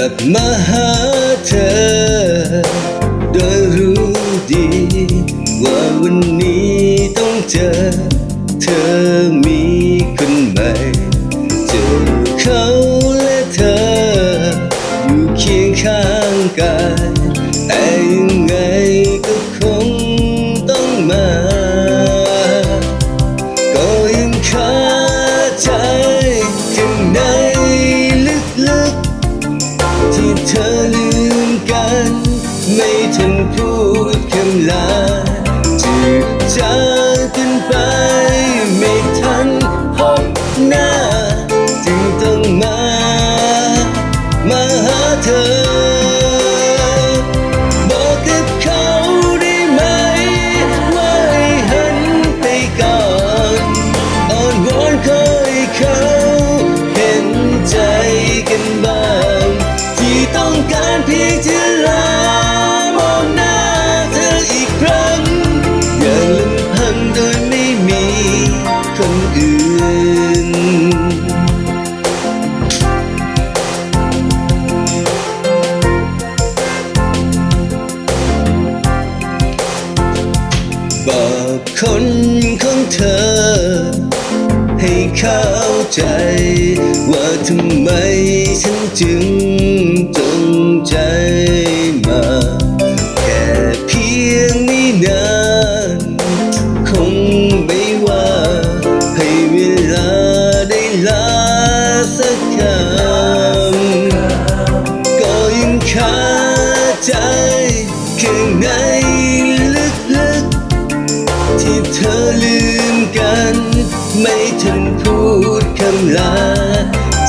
ลับมาหาเธอ โดยรู้ดี ว่าวันนี้ต้องเจอ เธอมีคนใหม่เจอเขาและเธอ อยู่เคียงข้างกัน 分。 คนของเธอ ให้เข้าใจ ว่าทำไมฉันจึงตจงใจมา แค่เพียงนี้นาน คงไม่ว่า ให้เวลาได้ลาสักคำก็ยังคาใจข้างหน ไม่ทันพูดคำลา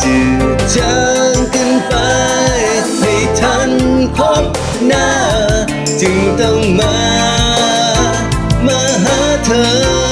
จืดจางกันไป ไม่ทันพบหน้า จึงต้องมา มาหาเธอ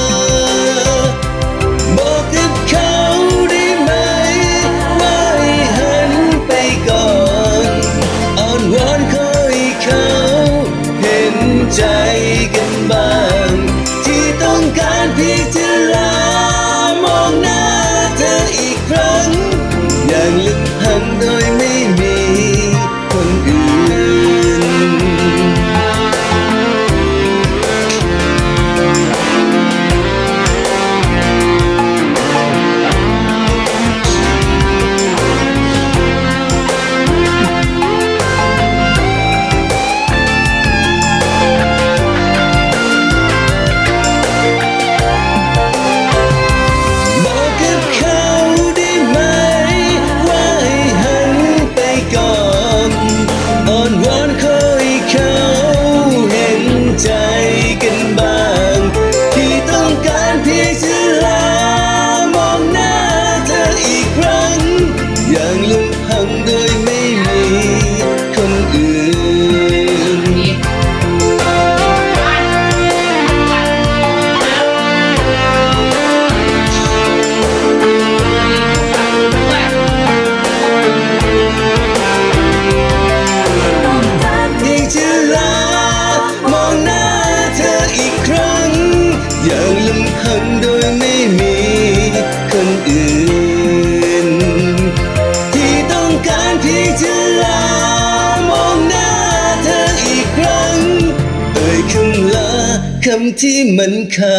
คำที่มันคา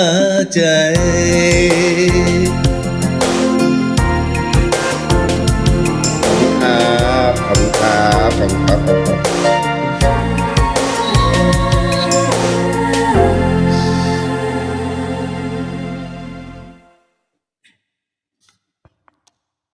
ใจครับขอบคุณครับขอบคุณครับ